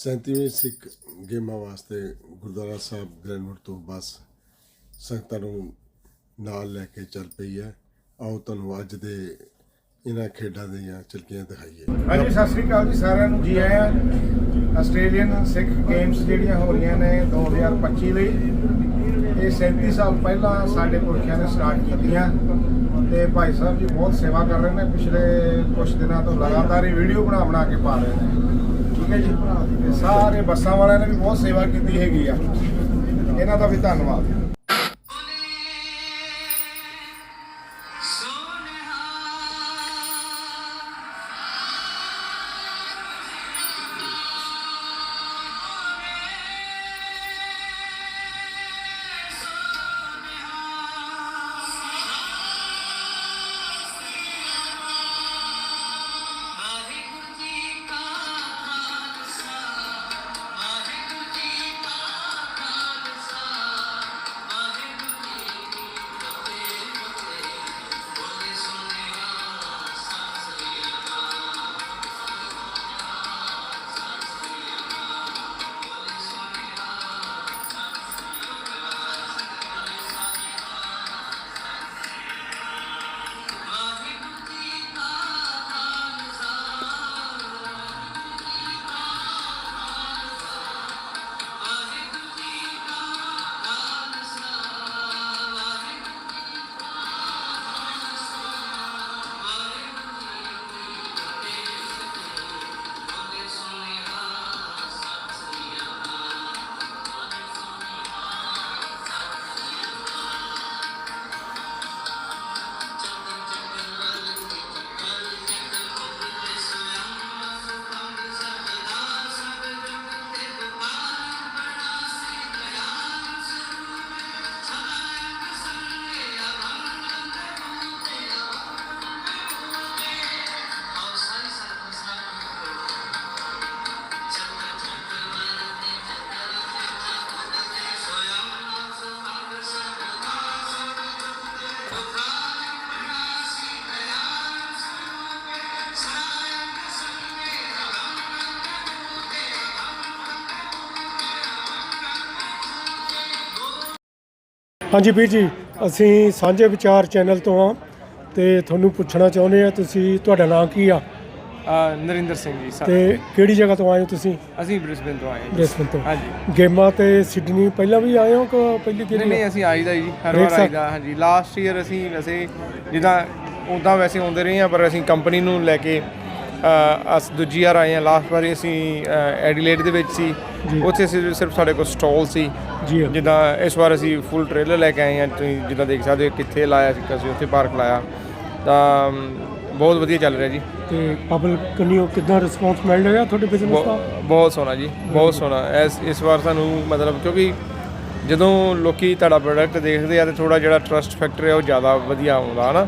37ਵੀਂ ਸਿੱਖ ਗੇਮਾਂ ਵਾਸਤੇ ਗੁਰਦੁਆਰਾ ਸਾਹਿਬ ਗ੍ਰੈਨਵੁੱਡ ਤੋਂ ਬੱਸ ਸੰਗਤਾਂ ਨੂੰ ਨਾਲ ਲੈ ਕੇ ਚੱਲ ਪਈ ਹੈ। ਆਓ ਤੁਹਾਨੂੰ ਅੱਜ ਦੇ ਇਹਨਾਂ ਖੇਡਾਂ ਦੀਆਂ ਝਲਕੀਆਂ ਦਿਖਾਈਏ। ਹਾਂਜੀ, ਸਤਿ ਸ੍ਰੀ ਅਕਾਲ ਜੀ ਸਾਰਿਆਂ ਨੂੰ। ਜੀ ਆਇਆਂ ਆਸਟ੍ਰੇਲੀਅਨ ਸਿੱਖ ਗੇਮਸ ਜਿਹੜੀਆਂ ਹੋ ਰਹੀਆਂ ਨੇ 2025 ਲਈ, ਇਹ 37 ਸਾਲ ਪਹਿਲਾਂ ਸਾਡੇ ਪੁਰਖਿਆਂ ਨੇ ਸਟਾਰਟ ਕੀਤੀਆਂ ਤੇ ਭਾਈ ਸਾਹਿਬ ਜੀ ਬਹੁਤ ਸੇਵਾ ਕਰ ਰਹੇ ਨੇ। ਪਿਛਲੇ ਕੁਝ ਦਿਨਾਂ ਤੋਂ ਲਗਾਤਾਰ ਹੀ ਵੀਡੀਓ ਬਣਾ ਬਣਾ ਕੇ ਪਾ ਰਹੇ ਨੇ। ਠੀਕ ਹੈ ਜੀ। ਤੇ ਸਾਰੇ ਬੱਸਾਂ ਵਾਲਿਆਂ ਨੇ ਵੀ ਬਹੁਤ ਸੇਵਾ ਕੀਤੀ ਹੈਗੀ ਆ। ਇਹਨਾਂ ਦਾ ਵੀ ਧੰਨਵਾਦ। ਹਾਂਜੀ ਵੀਰ ਜੀ ਅਸੀਂ ਸਾਂਝੇ ਵਿਚਾਰ ਚੈਨਲ ਤੋਂ ਆ ਤੇ ਤੁਹਾਨੂੰ ਪੁੱਛਣਾ ਚਾਹੁੰਦੇ ਆ ਤੁਸੀਂ ਤੁਹਾਡਾ ਨਾਮ ਕੀ ਆ ਨਰਿੰਦਰ ਸਿੰਘ ਜੀ ਸਾ- ਤੇ ਕਿਹੜੀ ਜਗ੍ਹਾ ਤੋਂ ਆਏ ਹੋ ਤੁਸੀਂ ਅਸੀਂ ਬ੍ਰਿਸਬਨ ਤੋਂ ਆਏ ਹਾਂ ਜੀ। ਬ੍ਰਿਸਬਨ ਤੋਂ ਹਾਂਜੀ ਗੇਮਾਂ ਤੇ ਸਿਡਨੀ ਪਹਿਲਾਂ ਵੀ ਆਏ ਹੋ ਕਿ ਪਹਿਲੀ ਨਹੀਂ ਕਿਹੜੀ ਨਹੀਂ? ਅਸੀਂ ਆਈਦਾ ਜੀ ਹਰ ਵਾਰ ਸਾਲ? ਆਈਦਾ ਹਾਂਜੀ ਲਾਸਟ ਈਅਰ ਅਸੀਂ ਵੈਸੇ ਜਿੱਦਾਂ ਉਦਾਂ ਵੈਸੇ ਆਉਂਦੇ ਰਹੇ ਹਾਂ ਪਰ ਅਸੀਂ ਕੰਪਨੀ ਨੂੰ ਲੈ ਕੇ ਅ, ਅਸ ਦੂਜੀ ਵਾਰ ਆਏ ਹਾਂ ਲਾਸਟ ਵਾਰੀ ਅਸੀਂ ਐਡੀਲੇਡ ਦੇ ਵਿੱਚ ਸੀ। ਉੱਥੇ ਸਿਰ- ਸਿਰਫ ਸਾਡੇ ਕੋਲ ਸਟਾਲ ਸੀ ਜੀ। ਜਿੱਦਾਂ ਇਸ ਵਾਰ ਅਸੀਂ ਫੁੱਲ ਟ੍ਰੇਲਰ ਲੈ ਕੇ ਆਏ ਹਾਂ ਤੁਸੀਂ ਜਿੱਦਾਂ ਦੇਖ ਸਕਦੇ ਹੋ ਕਿੱਥੇ ਲਾਇਆ ਸੀ ਅਸੀਂ ਉੱਥੇ ਪਾਰਕ ਲਾਇਆ। ਤਾਂ ਬਹੁਤ ਵਧੀਆ ਚੱਲ ਰਿਹਾ ਜੀ। ਤੇ ਪਬਲਿਕ ਕੰਨਿਓ ਕਿਦਾਂ ਰਿਸਪੌਂਸ ਮਿਲ ਰਿਹਾ ਤੁਹਾਡੇ ਬਿਜ਼ਨਸ ਦਾ? ਬਹੁ- ਬਹੁਤ ਸੋਹਣਾ ਜੀ ਬਹੁਤ ਸੋਹਣਾ। ਇਸ ਇਸ ਵਾਰ ਸਾਨੂੰ ਮਤਲਬ ਕਿਉਂਕਿ ਜਦੋਂ ਲੋਕੀ ਤੁਹਾਡਾ ਪ੍ਰੋਡਕਟ ਦੇਖਦੇ ਆ ਤੇ ਥੋੜਾ ਜਿਹੜਾ ਟਰਸਟ ਫੈਕਟਰ ਹੈ ਉਹ ਜ਼ਿਆਦਾ ਵਧੀਆ ਆਉਂਦਾ ਹਨਾ?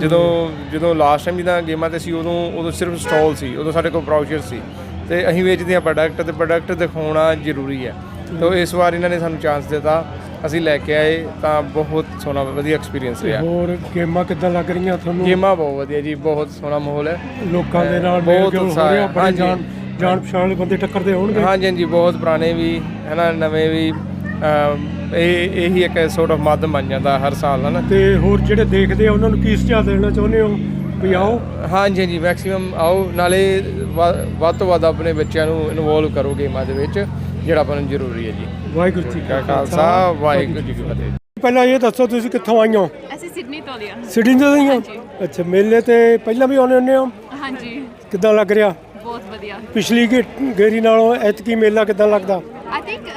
ਜਦੋਂ ਜਦੋਂ ਲਾਸਟ ਟਾਈਮ ਜਿੱਦਾਂ ਗੇਮਾਂ ਤੇ ਸੀ ਉਦੋਂ ਉਦੋਂ ਸਿਰਫ ਸਟਾਲ ਸੀ ਉਦੋਂ ਸਾਡੇ ਕੋਲ ਬਰਾਊਚਰ ਸੀ। ਤੇ ਅਸੀਂ ਵੇਚਦੇ ਆ ਪ੍ਰੋਡਕਟ ਤੇ ਪ੍ਰੋਡਕਟ ਦਿਖਾਉਣਾ ਜ਼ਰੂਰੀ ਹੈ। ਤਾਂ ਇਸ ਵਾਰ ਇਹਨਾਂ ਨੇ ਸਾਨੂੰ ਚਾਂਸ ਦਿੱਤਾ। ਅਸੀਂ ਲੈ ਕੇ ਆਏ ਤਾਂ ਬਹੁਤ ਸੋਹਣਾ ਵਧੀਆ ਐਕਸਪੀਰੀਅੰਸ ਰਿਹਾ। ਹੋਰ ਗੇਮਾਂ ਕਿੱਦਾਂ ਲੱਗ ਰਹੀਆਂ ਤੁਹਾਨੂੰ? ਗੇਮਾਂ ਬਹੁਤ ਵਧੀਆ ਜੀ ਬਹੁਤ ਸੋਹਣਾ ਮਾਹੌਲ ਹੈ। ਲੋਕਾਂ ਦੇ ਨਾਲ ਬਹੁਤ ਉਤਸ਼ਾਹ ਹੈ। ਬੜੇ। ਜਾਣ ਜਾਣ ਪਛਾਣ ਵਾਲੇ ਬੰਦੇ ਟੱਕਰਦੇ ਹੋਣਗੇ। ਹਾਂਜੀ ਹਾਂਜੀ ਬਹੁਤ ਪੁਰਾਣੇ ਵੀ ਹੈ ਨਾ ਨਵੇਂ ਵੀ ਇਹ ਇਹੀ ਇੱਕ ਸੋਰਟ ਆਫ ਮਾਧਮ ਬਣ ਜਾਂਦਾ ਹਰ ਸਾਲ ਹੈ ਨਾ। ਤੇ ਹੋਰ ਜਿਹੜੇ ਦੇਖਦੇ ਆ ਉਹਨਾਂ ਨੂੰ ਕੀ ਸੁਝਾਅ ਦੇਣਾ ਚਾਹੁੰਦੇ ਹੋ? ਵੀ ਆਓ। ਹਾਂਜੀ ਹਾਂਜੀ ਮੈਕਸਿਮਮ ਆਓ ਨਾਲੇ ਵੱਧ ਤੋਂ ਵੱਧ ਆਪਣੇ ਬੱਚਿਆਂ ਨੂੰ ਇਨਵੋਲਵ ਕਰੋ ਗੇਮਾਂ ਦੇ ਵਿੱਚ। ਜਿਹੜਾ ਆਪਾਂ ਨੂੰ ਜ਼ਰੂਰੀ ਹੈ ਜੀ। ਵਾਹਿਗੁਰੂ ਜੀ ਕਾ ਖਾਲਸਾ ਵਾਹਿਗੁਰੂ ਜੀ ਕੀ ਫਤਿਹ। ਪਹਿਲਾਂ ਇਹ ਦੱਸੋ ਤੁਸੀਂ ਕਿੱਥੋਂ ਆਈਆਂ? ਹੋ ਅਸੀਂ ਸਿਡਨੀ ਤੋਂ ਲਿਆ ਸਿਟੀ ਤੋਂ ਆਈਆਂ? ਅੱਛਾ ਮੇਲੇ ਤੇ ਪਹਿਲਾਂ ਵੀ ਆਉਂਦੇ ਹੁੰਦੇ ਹੋ? ਹਾਂਜੀ। ਕਿੱਦਾਂ ਲੱਗ ਰਿਹਾ? ਬਹੁਤ ਵਧੀਆ। ਪਿਛਲੀ ਗੇਰੀ ਨਾਲੋਂ ਐਤਕੀ ਮੇਲਾ ਕਿੱਦਾਂ ਲੱਗਦਾ? ਆਈ ਥਿੰਕ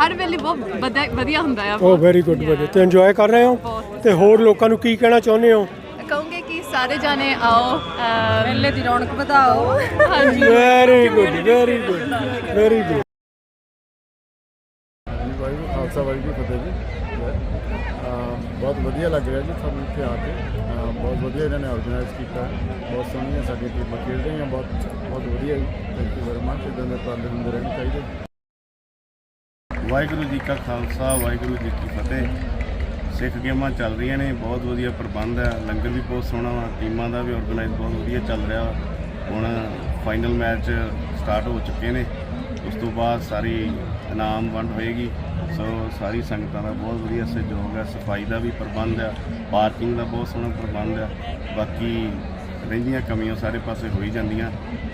ਹਰ ਵੇਲੇ ਬਹੁਤ ਵਧੀਆ- ਵਧੀਆ ਹੁੰਦਾ ਆ। ਓ ਵੈਰੀ ਗੁੱਡ ਵੈਰੀ ਤੇ ਇੰਜੋਏ ਕਰ ਰਹੇ ਹੋ। ਤੇ ਹੋਰ ਲੋਕਾਂ ਨੂੰ ਕੀ ਕਹਿਣਾ ਚਾਹੁੰਦੇ ਹੋ? ਕਹੂੰਗੇ ਕਿ ਸਾਰੇ ਜਾਣੇ ਆਓ ਮੇਲੇ ਦੀ ਰੌਣਕ ਵਧਾਓ। ਹਾਂਜੀ। Very good very good very good Waheguru Khalsa Waheguru ji Fateh ji ਅਹ ਬਹੁਤ ਵਧੀਆ ਲੱਗ ਰਿਹਾ ਜੀ ਸਾਨੂੰ ਇੱਥੇ ਆ ਕੇ। ਅਹ ਬਹੁਤ ਵਧੀਆ ਇਹਨਾਂ ਨੇ ਆਰਗੇਨਾਈਜ਼ ਕੀਤਾ। ਹੈ। ਬਹੁਤ ਸੋਹਣੀਆਂ ਸਾਡੀਆਂ ਟੀਮਾਂ ਖੇਡ ਰਹੀਆਂ। ਬਹੁਤ ਬਹੁਤ ਵਧੀਆ ਥੈਂਕ ਯੂ ਵੈਰੀ ਮਚ ਇਦਾਂ ਦੇ ਪਾਲਣ ਹੁੰਦੇ ਰਹਿਣੇ ਚਾਹੀਦੇ। ਵਾਹਿਗੁਰੂ ਜੀ ਕਾ ਖਾਲਸਾ, ਵਾਹਿਗੁਰੂ ਜੀ ਕੀ ਫਤਿਹ। ਸਿੱਖ ਗੇਮਾਂ ਚੱਲ ਰਹੀਆਂ ਨੇ। ਬਹੁਤ ਵਧੀਆ ਪ੍ਰਬੰਧ ਹੈ। ਲੰਗਰ ਵੀ ਬਹੁਤ ਸੋਹਣਾ ਵਾ। ਟੀਮਾਂ ਦਾ ਵੀ ਆਰਗੇਨਾਈਜ਼ ਬਹੁਤ ਵਧੀਆ ਚੱਲ ਰਿਹਾ ਵਾ। ਹੁਣ ਫਾਈਨਲ ਮੈਚ ਸਟਾਰਟ ਹੋ ਚੁੱਕੇ ਨੇ। ਉਸ ਤੋਂ ਬਾਅਦ ਸਾਰੀ ਇਨਾਮ ਵੰਡ ਹੋਏਗੀ। ਸੋ ਸਾਰੀ ਸੰਗਤਾਂ ਦਾ ਬਹੁਤ ਵਧੀਆ ਸਹਿਯੋਗ ਹੈ। ਸਫ਼ਾਈ ਦਾ ਵੀ ਪ੍ਰਬੰਧ ਹੈ। ਪਾਰਕਿੰਗ ਦਾ ਬਹੁਤ ਸੋਹਣਾ ਪ੍ਰਬੰਧ ਹੈ। ਬਾਕੀ ਰਹਿੰਦੀਆਂ ਕਮੀਆਂ ਸਾਰੇ ਪਾਸੇ ਹੋਈ ਜਾਂਦੀਆਂ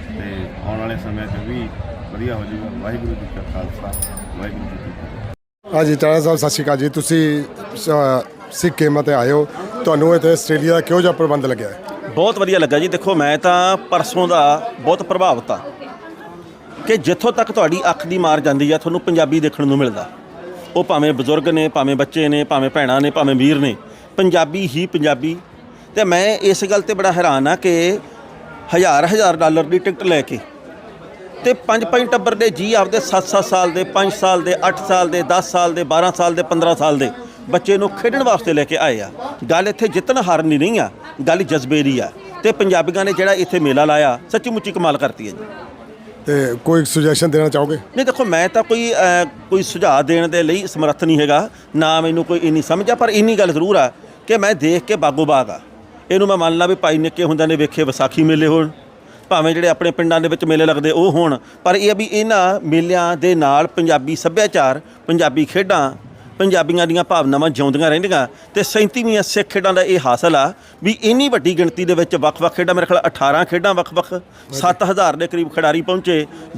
ਤੇ ਆਉਣ ਵਾਲੇ ਸਮੇਂ 'ਚ ਵੀ ਵਧੀਆ ਹੋ ਜਾਊਗਾ। ਵਾਹਿਗੁਰੂ ਜੀ ਕਾ ਖਾਲਸਾ ਵਾਹਿਗੁਰੂ ਜੀ ਕੀ ਫਤਿਹ। ਹਾਂਜੀ ਟਾਣਾ ਸਾਹਿਬ ਸਤਿ ਸ਼੍ਰੀ ਅਕਾਲ ਜੀ। ਤੁਸੀਂ ਸਿੱਖ ਗੇਮਾਂ ਤੇ ਆਏ ਹੋ। ਤੁਹਾਨੂੰ ਇੱਥੇ ਆਸਟ੍ਰੇਲੀਆ ਦਾ ਕਿਹੋ ਜਿਹਾ ਪ੍ਰਬੰਧ ਲੱਗਿਆ? ਬਹੁਤ ਵਧੀਆ ਲੱਗਾ ਜੀ। ਦੇਖੋ ਮੈਂ ਤਾਂ ਪਰਸੋਂ ਦਾ ਬਹੁਤ ਪ੍ਰਭਾਵਿਤ ਆ ਕਿ ਜਿੱਥੋਂ ਤੱਕ ਤੁਹਾਡੀ ਅੱਖ ਦੀ ਮਾਰ ਜਾਂਦੀ ਆ, ਤੁਹਾਨੂੰ ਪੰਜਾਬੀ ਦੇਖਣ ਨੂੰ ਮਿਲਦਾ। ਉਹ ਭਾਵੇਂ ਬਜ਼ੁਰਗ ਨੇ, ਭਾਵੇਂ ਬੱਚੇ ਨੇ, ਭਾਵੇਂ ਭੈਣਾਂ ਨੇ, ਭਾਵੇਂ ਵੀਰ ਨੇ, ਪੰਜਾਬੀ ਹੀ ਪੰਜਾਬੀ। ਤੇ ਮੈਂ ਇਸ ਗੱਲ ਤੇ ਬੜਾ ਹੈਰਾਨ ਆ ਕਿ ਹਜ਼ਾਰ ਹਜ਼ਾਰ ਡਾਲਰ ਦੀ ਟਿਕਟ ਲੈ ਕੇ ਤੇ ਪੰਜ ਪੰਜ ਟੱਬਰ ਦੇ ਜੀ ਆਪਦੇ 7-7 ਸਾਲ ਦੇ 5 ਸਾਲ ਦੇ 8 ਸਾਲ ਦੇ 10 ਸਾਲ ਦੇ 12 ਸਾਲ ਦੇ 15 ਸਾਲ ਦੇ ਬੱਚੇ ਨੂੰ ਖੇਡਣ ਵਾਸਤੇ ਲੈ ਕੇ ਆਏ ਆ। ਗੱਲ ਇੱਥੇ ਜਿੱਤਣ ਹਾਰਨ ਦੀ ਨਹੀਂ ਆ, ਗੱਲ ਜਜ਼ਬੇ ਦੀ ਆ। ਤੇ ਪੰਜਾਬੀਆਂ ਨੇ ਜਿਹੜਾ ਇੱਥੇ ਮੇਲਾ ਲਾਇਆ, ਸੱਚੀ ਮੁੱਚੀ ਕਮਾਲ ਕਰਤੀ ਹੈ ਜੀ। ਤੇ ਕੋਈ ਸੁਜੈਸ਼ਨ ਦੇਣਾ ਚਾਹੋਗੇ? ਨਹੀਂ ਦੇਖੋ ਮੈਂ ਤਾਂ ਕੋਈ ਅਹ, ਕੋਈ ਸੁਝਾਅ ਦੇਣ ਦੇ ਲਈ ਸਮਰੱਥ ਨਹੀਂ ਹੈਗਾ ਨਾ ਮੈਨੂੰ ਕੋਈ ਇੰਨੀ ਸਮਝ ਆ ਪਰ ਇੰਨੀ ਗੱਲ ਜ਼ਰੂਰ ਆ ਕਿ ਮੈਂ ਦੇਖ ਕੇ ਬਾਗੋ ਬਾਗ ਆ। ਇਹਨੂੰ ਮੈਂ ਮੰਨ ਲਾ ਵੀ ਭਾਈ ਨਿੱਕੇ ਹੁੰਦਿਆਂ ਨੇ ਵੇਖੇ ਵਿਸਾਖੀ ਮੇਲੇ ਹੋਣ ਭਾਵੇਂ ਜਿਹੜੇ ਆਪਣੇ ਪਿੰਡਾਂ ਦੇ ਵਿੱਚ ਮੇਲੇ ਲੱਗਦੇ ਉਹ ਹੋਣ ਪਰ ਇਹ ਆ ਵੀ ਇਹਨਾਂ ਮੇਲਿਆਂ ਦੇ ਨਾਲ ਪੰਜਾਬੀ ਸੱਭਿਆਚਾਰ ਪੰਜਾਬੀ ਖੇਡਾਂ ਪੰਜਾਬੀਆਂ ਦੀਆਂ ਭਾਵਨਾਵਾਂ ਜਿਉਂਦੀਆਂ ਰਹਿੰਦੀਆਂ ਤੇ 37ਵੀਆਂ ਸਿੱਖ ਖੇਡਾਂ ਦਾ ਇਹ ਹਾਸਲ ਆ ਵੀ ਇੰਨੀ ਵੱਡੀ ਗਿਣਤੀ ਦੇ ਵਿੱਚ ਵੱਖ-ਵੱਖ ਖੇਡਾਂ ਮੇਰੇ ਖਿਆਲ 18 ਖੇਡਾਂ ਵੱਖ-ਵੱਖ 7000 ਦੇ ਕਰੀਬ ਖਿਡਾਰੀ ਪਹੁੰਚੇ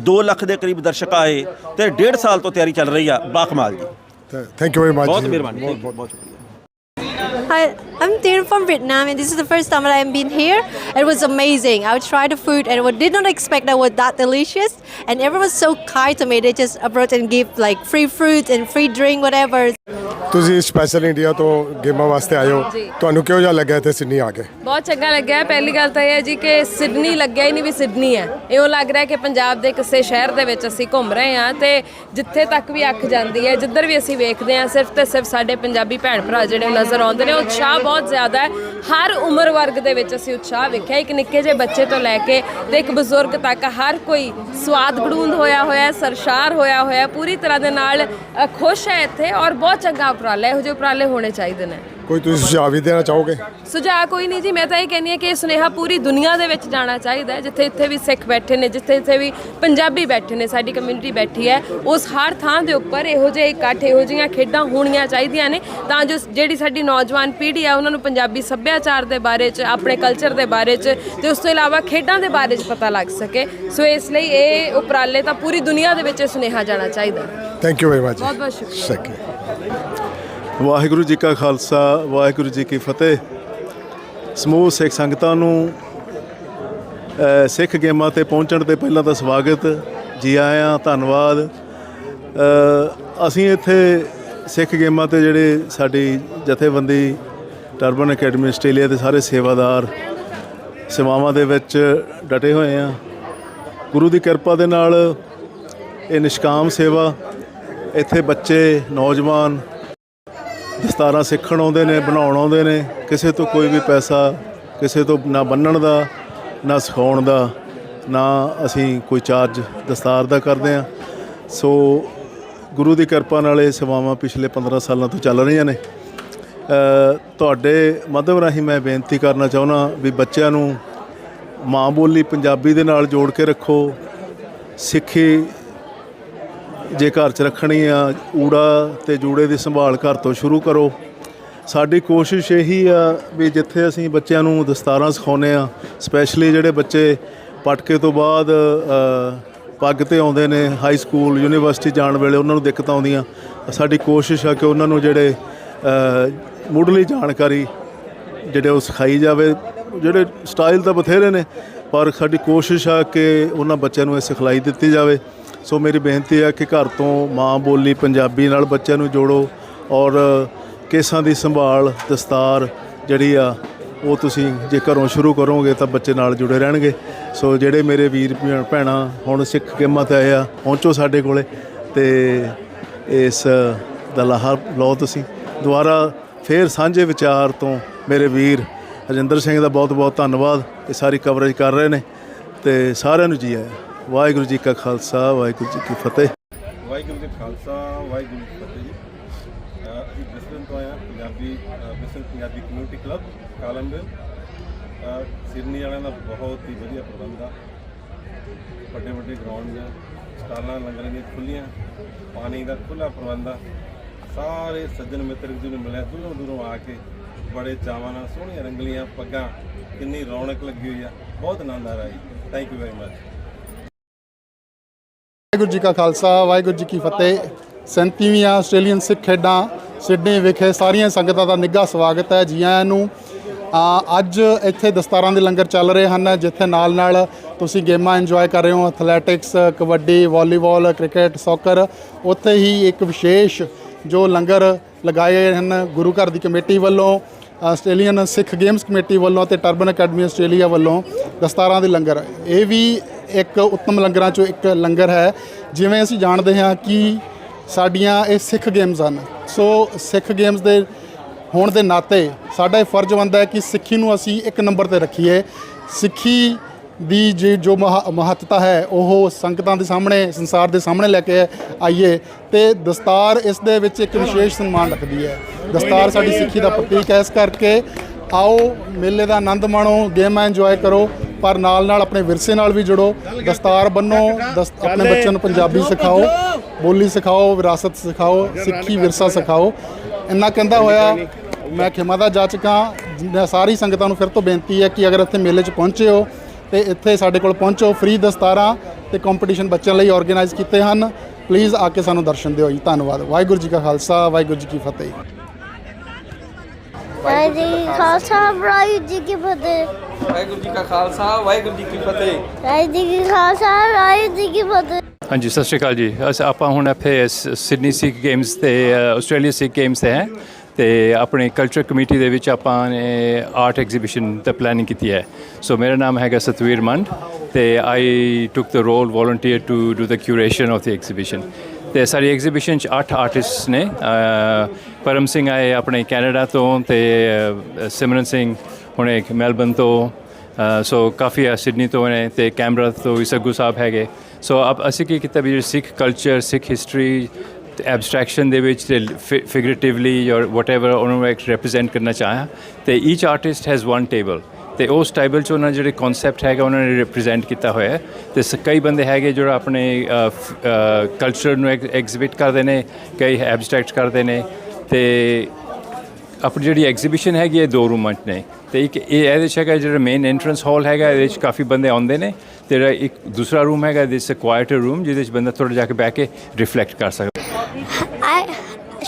2 ਲੱਖ ਦੇ ਕਰੀਬ ਦਰਸ਼ਕ ਆਏ ਤੇ ਡੇਢ ਸਾਲ ਤੋਂ ਤਿਆਰੀ ਚੱਲ ਰਹੀ ਆ ਬਾਕਮਾਲ ਜੀ ਥੈਂਕ ਯੂ ਵੈਰੀ ਮਚ ਬਹੁਤ ਮਿਹਰਬਾਨੀ ਬਹੁਤ ਬਹੁਤ ਸ਼ੁਕਰੀਆ। Hi, I'm Tin from Vietnam, and this is the first time that I've been here. It was amazing. I tried the food, and I did not expect that was that delicious. And everyone was so kind to me. They just approach and give like free fruits and free drink, whatever. ਤੁਸੀਂ special India ਤੋਂ ਗੇਮਾਂ ਵਾਸਤੇ ਆਏ ਹੋ ਤੁਹਾਨੂੰ ਕਿਹੋ ਜਿਹਾ ਲੱਗਾ ਇੱਥੇ ਸਿਡਨੀ ਆ ਕੇ ਬਹੁਤ ਚੰਗਾ ਲੱਗਿਆ ਪਹਿਲੀ ਗੱਲ ਤਾਂ ਇਹ ਹੈ ਜੀ ਕਿ ਸਿਡਨੀ ਲੱਗਿਆ ਹੀ ਨਹੀਂ ਵੀ ਸਿਡਨੀ ਹੈ ਇਉਂ ਲੱਗ ਰਿਹਾ ਕਿ ਪੰਜਾਬ ਦੇ ਕਿਸੇ ਸ਼ਹਿਰ ਦੇ ਵਿੱਚ ਅਸੀਂ ਘੁੰਮ ਰਹੇ ਹਾਂ ਤੇ ਜਿੱਥੇ ਤੱਕ ਵੀ ਅੱਖ ਜਾਂਦੀ ਹੈ ਜਿੱਧਰ ਵੀ ਅਸੀਂ ਵੇਖਦੇ ਹਾਂ ਸਿਰਫ ਤੇ ਸਿਰਫ ਸਾਡੇ ਪੰਜਾਬੀ ਭੈਣ ਭਰਾ ਜਿਹੜੇ ਨਜ਼ਰ ਆਉਂਦੇ ਨੇ ਉਤਸ਼ਾਹ ਬਹੁਤ ਬਹੁਤ ਜ਼ਿਆਦਾ ਹੈ। ਹਰ ਉਮਰ ਵਰਗ ਦੇ ਵਿੱਚ ਅਸੀਂ ਉਤਸ਼ਾਹ ਵੇਖਿਆ। ਇੱਕ ਨਿੱਕੇ ਜਿਹੇ ਬੱਚੇ ਤੋਂ ਲੈ ਕੇ ਤੇ ਇੱਕ ਬਜ਼ੁਰਗ ਤੱਕ ਹਰ ਕੋਈ ਸਵਾਦ ਗੜੂੰਦ ਹੋਇਆ ਹੋਇਆ, ਸਰਸ਼ਾਰ ਹੋਇਆ ਹੋਇਆ, ਪੂਰੀ ਤਰ੍ਹਾਂ ਦੇ ਨਾਲ ਖੁਸ਼ ਹੈ ਇੱਥੇ ਔਰ ਬਹੁਤ ਚੰਗਾ ਉਪਰਾਲਾ, ਇਹੋ ਜਿਹੇ ਉਪਰਾਲੇ ਹੋਣੇ ਚਾਹੀਦੇ ਨੇ। ਕੋਈ ਤੁਸੀਂ ਸੁਝਾਅ ਵੀ ਦੇਣਾ ਚਾਹੋਗੇ? ਸੁਝਾਅ ਕੋਈ ਨਹੀਂ ਜੀ ਮੈਂ ਤਾਂ ਇਹ ਕਹਿੰਦੀ ਹਾਂ ਕਿ ਇਹ ਸੁਨੇਹਾ ਪੂਰੀ ਦੁਨੀਆ ਦੇ ਵਿੱਚ ਜਾਣਾ ਚਾਹੀਦਾ ਹੈ ਜਿੱਥੇ ਇੱਥੇ ਵੀ ਸਿੱਖ ਬੈਠੇ ਨੇ ਜਿੱਥੇ ਇੱਥੇ ਵੀ ਪੰਜਾਬੀ ਬੈਠੇ ਨੇ ਸਾਡੀ ਕਮਿਊਨਿਟੀ ਬੈਠੀ ਹੈ ਉਸ ਹਰ ਥਾਂ ਦੇ ਉੱਪਰ ਇਹੋ ਜਿਹੇ ਇਕੱਠ ਇਹੋ ਜਿਹੀਆਂ ਖੇਡਾਂ ਹੋਣੀਆਂ ਚਾਹੀਦੀਆਂ ਨੇ ਤਾਂ ਜੋ ਜਿਹੜੀ ਸਾਡੀ ਨੌਜਵਾਨ ਪੀੜ੍ਹੀ ਆ ਉਹਨਾਂ ਨੂੰ ਪੰਜਾਬੀ ਸੱਭਿਆਚਾਰ ਦੇ ਬਾਰੇ 'ਚ ਆਪਣੇ ਕਲਚਰ ਦੇ ਬਾਰੇ 'ਚ ਤੇ ਉਸ ਤੋਂ ਇਲਾਵਾ ਖੇਡਾਂ ਦੇ ਬਾਰੇ 'ਚ ਪਤਾ ਲੱਗ ਸਕੇ। ਸੋ ਇਸ ਲਈ ਇਹ ਉਪਰਾਲੇ ਤਾਂ ਪੂਰੀ ਦੁਨੀਆ ਦੇ ਵਿੱਚ ਇਹ ਸੁਨੇਹਾ ਜਾਣਾ ਚਾਹੀਦਾ। ਥੈਂਕ ਯੂ ਵੈਰੀ ਮਚ ਬਹੁਤ ਬਹੁਤ ਸ਼ੁਕਰੀਆ। ਸ਼ੁਕਰੀਆ ਵਾਹਿਗੁਰੂ ਜੀ ਕਾ ਖਾਲਸਾ, ਵਾਹਿਗੁਰੂ ਜੀ ਕੀ ਫਤਿਹ। ਸਮੂਹ ਸਿੱਖ ਸੰਗਤਾਂ ਨੂੰ ਸਿੱਖ ਗੇਮਾਂ ਤੇ ਪਹੁੰਚਣ ਤੇ ਪਹਿਲਾਂ ਤਾਂ ਸਵਾਗਤ। ਜੀ ਆਇਆਂ, ਧੰਨਵਾਦ। ਅਸੀਂ ਇੱਥੇ ਸਿੱਖ ਗੇਮਾਂ ਤੇ ਜਿਹੜੇ ਸਾਡੀ ਜਥੇਬੰਦੀ, ਟਰਬਨ ਅਕੈਡਮੀ ਆਸਟ੍ਰੇਲੀਆ ਦੇ ਸਾਰੇ ਸੇਵਾਦਾਰ, ਸੇਵਾਵਾਂ ਦੇ ਵਿੱਚ ਡਟੇ ਹੋਏ ਆ। ਗੁਰੂ ਦੀ ਕਿਰਪਾ ਦੇ ਨਾਲ ਇਹ ਨਿਸ਼ਕਾਮ ਸੇਵਾ, ਇੱਥੇ ਬੱਚੇ, ਨੌਜਵਾਨ ਦਸਤਾਰਾਂ ਸਿੱਖਣ ਆਉਂਦੇ ਨੇ, ਬਣਾਉਣ ਆਉਂਦੇ ਨੇ। ਕਿਸੇ ਤੋਂ ਕੋਈ ਵੀ ਪੈਸਾ, ਕਿਸੇ ਤੋਂ ਨਾ ਬੰਨਣ ਦਾ, ਨਾ ਸਿਖਾਉਣ ਦਾ, ਨਾ ਅਸੀਂ ਕੋਈ ਚਾਰਜ ਦਸਤਾਰ ਦਾ ਕਰਦੇ ਆ ਸੋ ਗੁਰੂ ਦੀ ਕਿਰਪਾ ਨਾਲ ਇਹ ਸੇਵਾਵਾਂ ਪਿਛਲੇ 15 ਸਾਲਾਂ ਤੋਂ ਚੱਲ ਰਹੀਆਂ ਨੇ। ਤੁਹਾਡੇ ਮਾਧਿਅਮ ਰਾਹੀਂ ਮੈਂ ਬੇਨਤੀ ਕਰਨਾ ਚਾਹੁੰਦਾ ਵੀ ਬੱਚਿਆਂ ਨੂੰ ਮਾਂ ਬੋਲੀ ਪੰਜਾਬੀ ਦੇ ਨਾਲ ਜੋੜ ਕੇ ਰੱਖੋ। ਸਿੱਖੀ ਜੇ ਘਰ 'ਚ ਰੱਖਣੀ ਆ ਊੜਾ ਤੇ ਜੂੜੇ ਦੀ ਸੰਭਾਲ ਘਰ ਤੋਂ ਸ਼ੁਰੂ ਕਰੋ। ਸਾਡੀ ਕੋਸ਼ਿਸ਼ ਇਹੀ ਆ ਵੀ ਜਿੱਥੇ ਅਸੀਂ ਬੱਚਿਆਂ ਨੂੰ ਦਸਤਾਰਾਂ ਸਿਖਾਉਂਦੇ ਆ ਸਪੈਸ਼ਲੀ ਜਿਹੜੇ ਬੱਚੇ ਪਟਕੇ ਤੋਂ ਬਾਅਦ ਪੱਗ ਤੇ ਆਉਂਦੇ ਨੇ ਹਾਈ ਸਕੂਲ ਯੂਨੀਵਰਸਿਟੀ ਜਾਣ ਵੇਲੇ ਉਹਨਾਂ ਨੂੰ ਦਿੱਕਤਾਂ ਆਉਂਦੀਆਂ। ਸਾਡੀ ਕੋਸ਼ਿਸ਼ ਆ ਕਿ ਉਹਨਾਂ ਨੂੰ ਜਿਹੜੇ ਮੁੱਢਲੀ ਜਾਣਕਾਰੀ ਜਿਹੜੇ ਉਹ ਸਿਖਾਈ ਜਾਵੇ। ਜਿਹੜੇ ਸਟਾਈਲ ਤਾਂ ਬਥੇਰੇ ਨੇ, ਪਰ ਸਾਡੀ ਕੋਸ਼ਿਸ਼ ਆ ਕਿ ਉਹਨਾਂ ਬੱਚਿਆਂ ਨੂੰ ਇਹ ਸਿਖਲਾਈ ਦਿੱਤੀ ਜਾਵੇ। ਸੋ ਮੇਰੀ ਬੇਨਤੀ ਹੈ ਕਿ ਘਰ ਤੋਂ ਮਾਂ ਬੋਲੀ ਪੰਜਾਬੀ ਨਾਲ ਬੱਚਿਆਂ ਨੂੰ ਜੋੜੋ ਔਰ ਕੇਸਾਂ ਦੀ ਸੰਭਾਲ, ਦਸਤਾਰ ਜਿਹੜੀ ਆ, ਉਹ ਤੁਸੀਂ ਜੇ ਘਰੋਂ ਸ਼ੁਰੂ ਕਰੋਗੇ ਤਾਂ ਬੱਚੇ ਨਾਲ ਜੁੜੇ ਰਹਿਣਗੇ। ਸੋ ਜਿਹੜੇ ਮੇਰੇ ਵੀਰ ਭੈਣ- ਭੈਣਾਂ ਹੁਣ ਸਿੱਖ ਗੇਮਾਂ ਤੇ ਆਏ ਆ, ਪਹੁੰਚੋ ਸਾਡੇ ਕੋਲੇ ਤੇ ਇਸ ਦਾ ਲਾਹਾ ਲਓ ਤੁਸੀਂ। ਦੁਬਾਰਾ ਫੇਰ ਸਾਂਝੇ ਵਿਚਾਰ ਤੋਂ ਮੇਰੇ ਵੀਰ ਹਰਿੰਦਰ ਸਿੰਘ ਦਾ ਬਹੁਤ ਬਹੁਤ ਧੰਨਵਾਦ। ਇਹ ਸਾਰੀ ਕਵਰੇਜ ਕਰ ਰਹੇ ਨੇ ਤੇ ਸਾਰਿਆਂ ਨੂੰ ਜੀ ਆਇਆਂ। ਵਾਹਿਗੁਰੂ ਜੀ ਕਾ ਖਾਲਸਾ, ਵਾਹਿਗੁਰੂ ਜੀ ਕੀ ਫਤਿਹ। ਵਾਹਿਗੁਰੂ ਜੀ ਖਾਲਸਾ, ਵਾਹਿਗੁਰੂ ਜੀ ਫਤਿਹ ਜੀ। ਅਸੀਂ ਬ੍ਰਿਸਬਨ ਤੋਂ ਆਏ ਹਾਂ, Punjabi Brisbane Punjabi community club Calamvale ਅਹ ਸਿਡਨੀ ਵਾਲਿਆਂ ਦਾ ਬਹੁਤ ਹੀ ਵਧੀਆ ਪ੍ਰਬੰਧ ਆ। ਵੱਡੇ ਵੱਡੇ ਗਰਾਊਂਡ ਆ ਸਟਾਲਾਂ ਲੰਗਰਾਂ ਦੀਆਂ ਖੁੱਲੀਆਂ ਪਾਣੀ ਦਾ ਖੁੱਲਾ ਪ੍ਰਬੰਧ ਆ। ਸਾਰੇ ਸੱਜਣ ਮਿੱਤਰ ਇੱਕ ਨੂੰ ਮਿਲਿਆ, ਦੂਰੋਂ ਦੂਰੋਂ ਆ ਕੇ ਬੜੇ ਚਾਵਾਂ ਨਾਲ, ਸੋਹਣੀਆਂ ਰੰਗਲੀਆਂ ਪੱਗਾਂ, ਕਿੰਨੀ ਰੌਣਕ ਲੱਗੀ ਹੋਈ ਆ। ਬਹੁਤ ਆਨੰਦ ਆ ਰਿਹਾ ਜੀ। Thank you very much Waheguru ji ਕਾ ਖਾਲਸਾ, ਵਾਹਿਗੁਰੂ ਜੀ ਕੀ ਫਤਿਹ। 37ਵੀਂ ਆਸਟ੍ਰੇਲੀਅਨ ਸਿੱਖ ਖੇਡਾਂ ਸਿਡਨੀ ਵਿਖੇ ਸਾਰੀਆਂ ਸੰਗਤਾਂ ਦਾ ਨਿੱਘਾ ਸਵਾਗਤ ਹੈ ਜੀ ਆਇਆਂ ਨੂੰ। ਅੱਜ ਇੱਥੇ ਦਸਤਾਰਾਂ ਦੇ ਲੰਗਰ ਚੱਲ ਰਹੇ ਹਨ, ਜਿੱਥੇ ਨਾਲ ਨਾਲ ਤੁਸੀਂ ਗੇਮਾਂ ਇੰਜੋਏ ਕਰ ਰਹੇ ਹੋ athletics kabaddi volleyball cricket soccer ਉੱਥੇ ਹੀ ਇੱਕ ਵਿਸ਼ੇਸ਼ ਜੋ ਲੰਗਰ ਲਗਾਏ ਹਨ, ਗੁਰੂ ਘਰ ਦੀ ਕਮੇਟੀ ਵੱਲੋਂ। ਆਸਟ੍ਰੇਲੀਅਨ ਸਿੱਖ ਗੇਮਸ ਕਮੇਟੀ ਵੱਲੋਂ ਤੇ ਟਰਬਨ ਅਕੈਡਮੀ ਆਸਟ੍ਰੇਲੀਆ ਵੱਲੋਂ ਦਸਤਾਰਾਂ ਦੇ ਲੰਗਰ। ਇਹ ਵੀ ਇੱਕ ਉੱਤਮ ਲੰਗਰਾਂ ਚੋਂ ਇੱਕ ਲੰਗਰ ਹੈ। ਜਿਵੇਂ ਅਸੀਂ ਜਾਣਦੇ ਹਾਂ ਕਿ ਸਾਡੀਆਂ ਇਹ ਸਿੱਖ ਗੇਮਸ ਹਨ। ਸੋ ਸਿੱਖ ਗੇਮਸ ਦੇ ਹੋਣ ਦੇ ਨਾਤੇ ਸਾਡਾ ਇਹ ਫਰਜ਼ ਬਣਦਾ ਹੈ ਕਿ ਸਿੱਖੀ ਨੂੰ ਅਸੀਂ ਇੱਕ ਨੰਬਰ ਤੇ ਰੱਖੀਏ। ਸਿੱਖੀ ਦੀ ਜੇ ਜੋ ਮਹ- ਮਹੱਤਤਾ ਹੈ, ਉਹ ਸੰਗਤਾਂ ਦੇ ਸਾਹਮਣੇ, ਸੰਸਾਰ ਦੇ ਸਾਹਮਣੇ ਲੈ ਕੇ ਆਈਏ, ਤੇ ਦਸਤਾਰ ਇਸ ਦੇ ਵਿੱਚ ਇੱਕ ਵਿਸ਼ੇਸ਼ ਸਨਮਾਨ ਰੱਖਦੀ ਹੈ। ਦਸਤਾਰ ਸਾਡੀ ਸਿੱਖੀ ਦਾ ਪ੍ਰਤੀਕ ਹੈ। ਇਸ ਕਰਕੇ ਆਓ, ਮੇਲੇ ਦਾ ਆਨੰਦ ਮਾਣੋ ਗੇਮਾਂ ਇੰਜੋਏ ਕਰੋ, ਪਰ ਨਾਲ ਨਾਲ ਆਪਣੇ ਵਿਰਸੇ ਨਾਲ ਵੀ ਜੁੜੋ। ਦਸਤਾਰ ਬੰਨੋ, ਦਸ, ਆਪਣੇ ਬੱਚਿਆਂ ਨੂੰ ਪੰਜਾਬੀ ਸਿਖਾਓ, ਬੋਲੀ ਸਿਖਾਓ, ਵਿਰਾਸਤ ਸਿਖਾਓ, ਸਿੱਖੀ ਵਿਰਸਾ ਸਿਖਾਓ। ਇੰਨਾ ਕਹਿੰਦਾ ਹੋਇਆ, ਮੈਂ ਖਿਮਾ ਦਾ ਜਾਚਕ ਹਾਂ ਜਿੰਨਾ ਸਾਰੀ ਸੰਗਤਾਂ ਨੂੰ ਫਿਰ ਤੋਂ ਬੇਨਤੀ ਹੈ ਕਿ ਅਗਰ ਇੱਥੇ ਮੇਲੇ 'ਚ ਪਹੁੰਚੇ ਹੋ ਤੇ ਇੱਥੇ ਸਾਡੇ ਕੋਲ ਪਹੁੰਚੋ ਫ੍ਰੀ ਦਸਤਾਰਾਂ ਤੇ ਕੰਪੀਟੀਸ਼ਨ ਬੱਚਿਆਂ ਲਈ ਆਰਗੇਨਾਈਜ਼ ਕੀਤੇ ਹਨ। ਪਲੀਜ਼ ਆ ਕੇ ਸਾਨੂੰ ਦਰਸ਼ਨ ਦਿਓ ਜੀ ਧੰਨਵਾਦ। ਵਾਹਿਗੁਰੂ ਜੀ ਕਾ ਖਾਲਸਾ ਵਾਹਿਗੁਰੂ ਜੀ ਕੀ ਫਤਿਹ। ਵਾਹਿਗੁਰੂ ਜੀ ਖਾਲਸਾ ਵਾਹਿਗੁਰੂ ਜੀ ਕੀ ਫਤਿਹ। ਵਾਹਿਗੁਰੂ ਜੀ ਕਾ ਖਾਲਸਾ ਵਾਹਿਗੁਰੂ ਜੀ ਕੀ ਫਤਿਹ। ਵਾਹਿਗੁਰੂ ਜੀ ਕੀ ਖਾਲਸਾ ਵਾਹਿਗੁਰੂ ਜੀ ਕੀ ਫਤਿਹ। ਹਾਂਜੀ ਸਤਿ ਸ਼੍ਰੀ ਅਕਾਲ ਜੀ। ਅਸ ਆਪਾਂ ਹੁਣ ਇੱਥੇ ਸ- ਸਿਡਨੀ ਸਿੱਖ ਗੇਮਸ ਤੇ ਆਸਟ੍ਰੇਲੀਆ ਸਿੱਖ ਗੇਮਸ ਤੇ ਹੈ। ਤੇ ਆਪਣੇ ਕਲਚਰ ਕਮੇਟੀ ਦੇ ਵਿੱਚ ਆਪਾਂ ਨੇ ਆਰਟ ਐਗਜ਼ੀਬਿਸ਼ਨ ਦਾ ਪਲੈਨਿੰਗ ਕੀਤੀ ਹੈ। ਸੋ ਮੇਰਾ ਨਾਮ ਹੈਗਾ ਸਤਵੀਰ ਮੰਡ ਤੇ I took the role volunteer to do the curation of the exhibition ਤੇ ਸਾਡੀ ਐਗਜ਼ੀਬਿਸ਼ਨ ਚ 8 ਆਰਟਿਸਟਸ ਨੇ ਪਰਮ ਸਿੰਘ ਆਏ ਆਪਣੇ ਕੈਨੇਡਾ ਤੋਂ ਤੇ ਸਿਮਰਨ ਸਿੰਘ ਹੁਣੇ ਮੈਲਬਨ ਤੋਂ ਸੋ ਕਾਫੀ ਆ ਸਿਡਨੀ ਤੋਂ ਨੇ ਤੇ ਕੈਮਰਾ ਤੋਂ ਵੀ ਸੱਗੂ ਸਾਹਿਬ ਹੈਗੇ। ਸੋ ਆਪ, ਅਸੀਂ ਕੀ ਕੀਤਾ ਵੀ ਸਿੱਖ ਕਲਚਰ ਸਿੱਖ ਹਿਸਟਰੀ ਐਬਸਟ੍ਰੈਕਸ਼ਨ ਦੇ ਵਿੱਚ ਤੇ ਫਿਗਰੇਟਿਵਲੀ ਔਰ ਵਟਐਵਰ ਉਹਨਾਂ ਨੂੰ ਰਿਪਰੈਜ਼ੈਂਟ ਕਰਨਾ ਚਾਹਿਆ, ਤੇ each artist has one table ਤੇ ਉਸ ਟੇਬਲ 'ਚ ਉਹਨਾਂ ਜਿਹੜੇ ਕਨਸੈਪਟ ਹੈਗਾ, ਉਹਨਾਂ ਨੇ ਰਿਪਰੈਜ਼ੈਂਟ ਕੀਤਾ ਹੋਇਆ ਹੈ। ਤੇ ਸ- ਕਈ ਬੰਦੇ ਹੈਗੇ ਜਿਹੜਾ ਆਪਣੇ ਕਲਚਰ ਨੂੰ ਐਗਜ਼ਿਬਿਟ ਕਰਦੇ ਨੇ, ਕਈ ਐਬਸਟ੍ਰੈਕਟ ਕਰਦੇ ਨੇ। ਤੇ ਆਪਣੀ ਜਿਹੜੀ ਐਗਜ਼ੀਬਿਸ਼ਨ ਹੈਗੀ ਇਹ ਦੋ ਰੂਮਾਂ 'ਚ ਨੇ। ਤੇ ਇੱਕ ਇਹ, ਇਹਦੇ 'ਚ ਹੈਗਾ ਜਿਹੜਾ ਮੇਨ ਐਂਟਰੈਂਸ ਹਾਲ ਹੈਗਾ, ਇਹਦੇ 'ਚ ਕਾਫੀ ਬੰਦੇ ਆਉਂਦੇ ਨੇ। ਤੇ ਜਿਹੜਾ ਇੱਕ ਦੂਸਰਾ ਰੂਮ ਹੈਗਾ ਦਿਸ ਅ ਕੁਆਇਟਰ ਰੂਮ ਜਿਹਦੇ 'ਚ ਬੰਦਾ ਥੋੜਾ ਜਾ ਕੇ ਬਹਿ ਕੇ ਰਿਫਲੈਕਟ ਕਰ ਸਕਦਾ।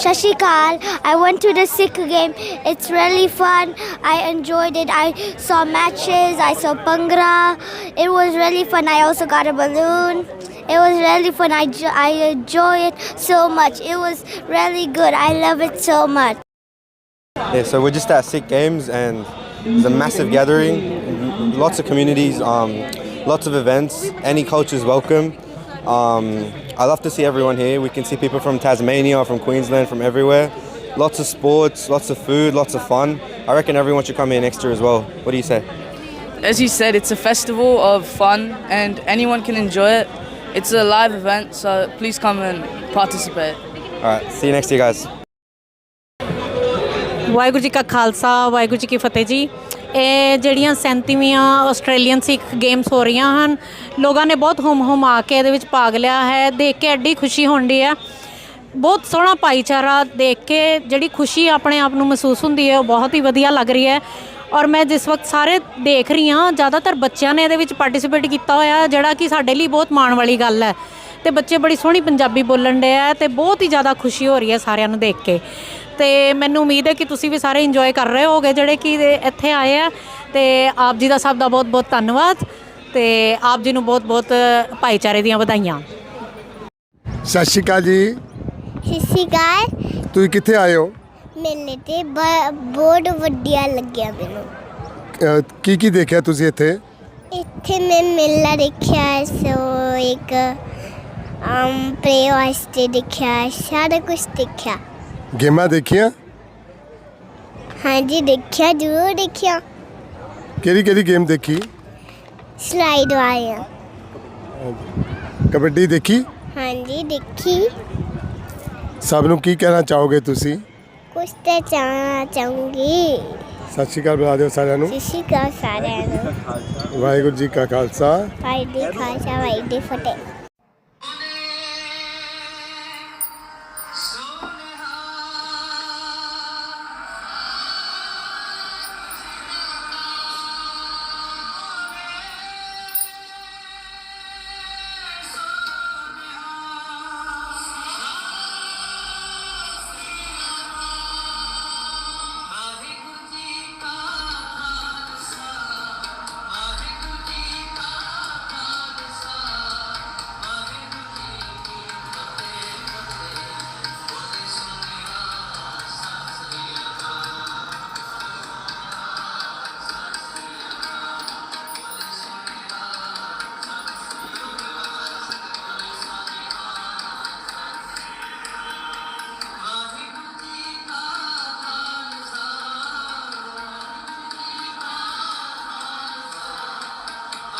Shashikal, I went to the Sikh game. It's really fun. I enjoyed it. I saw matches. I saw Pangra. It was really fun. I also got a balloon. It was really fun. I, I enjoy it so much. It was really good. I love it so much. Yeah, so we're just at Sick Games and it's a massive gathering. Lots of communities, um, lots of events. Any culture is welcome. Um, I love to see everyone here. We can see people from Tasmania, from Queensland, from everywhere. Lots of sports, lots of food, lots of fun. I reckon everyone should come here next year as well. What do you say? As you said, it's a festival of fun and anyone can enjoy it. It's a live event, so please come and participate. All right, see you next year, guys. Waheguru ji ਕਾ ਖਾਲਸਾ ਵਾਹਿਗੁਰੂ ਜੀ ਕੀ ਫਤਿਹ ਜੀ ਇਹ ਜਿਹੜੀਆਂ 37ਵੀਆਂ Australian Sikh games ਹੋ ਰਹੀਆਂ ਹਨ, ਲੋਕਾਂ ਨੇ ਬਹੁਤ ਹੁਮ ਹੁਮ ਆ ਕੇ ਇਹਦੇ ਵਿੱਚ ਭਾਗ ਲਿਆ ਹੈ, ਦੇਖ ਕੇ ਐਡੀ ਖੁਸ਼ੀ ਹੁੰਦੀ ਹੈ। ਬਹੁਤ ਸੋਹਣਾ ਭਾਈਚਾਰਾ ਦੇਖ ਕੇ ਜਿਹੜੀ ਖੁਸ਼ੀ ਆਪਣੇ ਆਪ ਨੂੰ ਮਹਿਸੂਸ ਹੁੰਦੀ ਹੈ, ਉਹ ਬਹੁਤ ਹੀ ਵਧੀਆ ਲੱਗ ਰਹੀ ਹੈ। ਔਰ ਮੈਂ ਜਿਸ ਵਕਤ ਸਾਰੇ ਦੇਖ ਰਹੀ ਹਾਂ, ਜ਼ਿਆਦਾਤਰ ਬੱਚਿਆਂ ਨੇ ਇਹਦੇ ਵਿੱਚ ਪਾਰਟਿਸਿਪੇਟ ਕੀਤਾ ਹੋਇਆ, ਜਿਹੜਾ ਕਿ ਸਾਡੇ ਲਈ ਬਹੁਤ ਮਾਣ ਵਾਲੀ ਗੱਲ ਹੈ। ਤੇ ਬੱਚੇ ਬੜੀ ਸੋਹਣੀ ਪੰਜਾਬੀ ਬੋਲਣ ਦੇ ਆ ਤੇ ਬਹੁਤ ਹੀ ਜ਼ਿਆਦਾ ਖੁਸ਼ੀ ਹੋ ਰਹੀ ਹੈ ਸਾਰਿਆਂ ਨੂੰ ਦੇਖ ਕੇ। ਤੇ ਮੈਨੂੰ ਉਮੀਦ ਹੈ ਕਿ ਤੁਸੀਂ ਵੀ ਸਾਰੇ ਇੰਜੋਏ ਕਰ ਰਹੇ ਹੋਗੇ ਜਿਹੜੇ ਕਿ ਇੱਥੇ ਆਏ ਆ। ਤੇ ਆਪ ਜੀ ਦਾ ਸਭ ਦਾ ਬਹੁਤ ਬਹੁਤ ਧੰਨਵਾਦ ਤੇ ਆਪ ਜੀ ਨੂੰ ਬਹੁਤ ਬਹੁਤ ਭਾਈਚਾਰੇ ਦੀਆਂ ਵਧਾਈਆਂ। ਸਤਿ ਸ਼੍ਰੀ ਅਕਾਲ ਜੀ। ਸਤਿ ਸ਼੍ਰੀ ਅਕਾਲ। ਤੁਸੀਂ ਕਿੱਥੇ ਆਏ ਹੋ? ਮੇਲੇ ਤੇ ਬਹੁਤ ਵਧੀਆ ਲੱਗਿਆ ਮੈਨੂੰ। ਕੀ ਕੀ ਦੇਖਿਆ ਤੁਸੀਂ ਇੱਥੇ? ਇੱਥੇ ਮੈਂ ਮੇਲਾ ਦੇਖਿਆ ਸੋ ਇੱਕ ਅਮ ਪ੍ਰੇ ਵਾਸਤੇ ਦੇਖਿਆ ਸਾਰਾ ਕੁਝ ਦੇਖਿਆ। ਗੇਮਾਂ ਦੇਖੀਆਂ? ਹਾਂਜੀ ਦੇਖਿਆ ਜ਼ਰੂਰ ਦੇਖਿਆ। ਕਿਹੜੀ ਕਿਹੜੀ ਗੇਮ ਦੇਖੀ? ਸਲਾਈਡ ਵਾਲਿਆਂ ਕਬੱਡੀ ਦੇਖੀ? ਹਾਂਜੀ ਦੇਖੀ। ਸਭ ਨੂੰ ਕੀ ਕਹਿਣਾ ਚਾਹੋਗੇ ਤੁਸੀਂ? ਕੁਛ ਤਾਂ ਚਾਹਣਾ ਚਾਹੂੰਗੀ। ਸਤਿ ਸ਼੍ਰੀ ਅਕਾਲ ਬੁਲਾ ਦਿਓ ਸਾਰਿਆਂ ਨੂੰ। ਸਤਿ ਸ਼੍ਰੀ ਅਕਾਲ ਸਾਰਿਆਂ ਨੂੰ। ਵਾਹਿਗੁਰੂ ਜੀ ਕਾ ਖਾਲਸਾ। ਭਾਈ ਦੀ ਖਾਲਸਾ ਭਾਈ ਦੀ ਫਤਿਹ।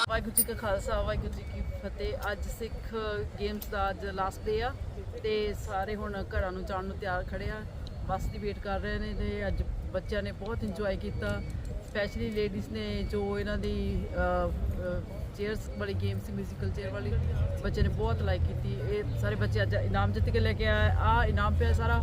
ਵਾਹਿਗੁਰੂ ਜੀ ਕਾ ਖਾਲਸਾ, ਵਾਹਿਗੁਰੂ ਜੀ ਕੀ ਫਤਿਹ। ਅੱਜ ਸਿੱਖ ਗੇਮਸ ਦਾ ਅੱਜ ਲਾਸਟ ਡੇ ਆ ਤੇ ਸਾਰੇ ਹੁਣ ਘਰਾਂ ਨੂੰ ਜਾਣ ਨੂੰ ਤਿਆਰ ਖੜੇ ਆ। ਬੱਸ ਦੀ ਵੇਟ ਕਰ ਰਹੇ ਨੇ ਤੇ ਅੱਜ ਬੱਚਿਆਂ ਨੇ ਬਹੁਤ ਇੰਜੋਏ ਕੀਤਾ। ਸਪੈਸ਼ਲੀ ਲੇਡੀਜ਼ ਨੇ ਜੋ ਇਹਨਾਂ ਦੀ ਚੇਅਰਸ ਵਾਲੀ ਗੇਮ ਸੀ ਮਿਊਜ਼ੀਕਲ ਚੇਅਰ ਵਾਲੀ ਬੱਚੇ ਨੇ ਬਹੁਤ ਲਾਈਕ ਕੀਤੀ। ਇਹ ਸਾਰੇ ਬੱਚੇ ਅੱਜ ਇਨਾਮ ਜਿੱਤ ਕੇ ਲੈ ਕੇ ਆਏ ਆ ਇਨਾਮ ਪਿਆ ਸਾਰਾ।